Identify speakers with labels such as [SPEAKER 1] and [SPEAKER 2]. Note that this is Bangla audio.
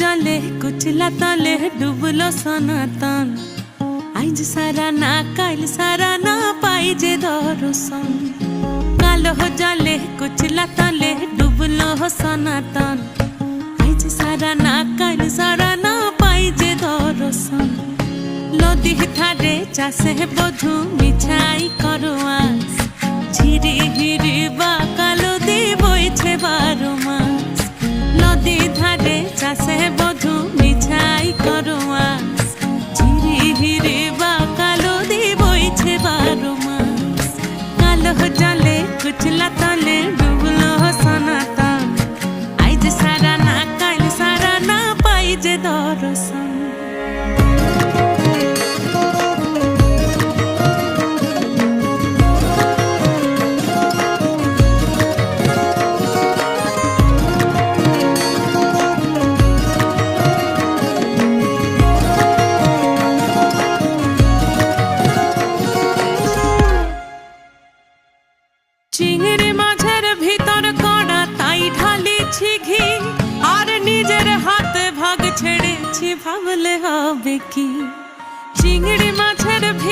[SPEAKER 1] জলে কুচলা তলে ডুবলো সনাতন আইজ সারা না কাল সারা না পাই যে দর্শন কালো জলে কুচলা তলে ডুবলো সনাতন আইজ সারা না কাল সারা না পাই যে দর্শন নদী ধারে চাষে বধু মিছাই করো আস ঝিরি হিরি বা কালো দি বইছে বারো জলে কুচলা ভাবলে হবে কি? চিংড়ি মাছের ভিতর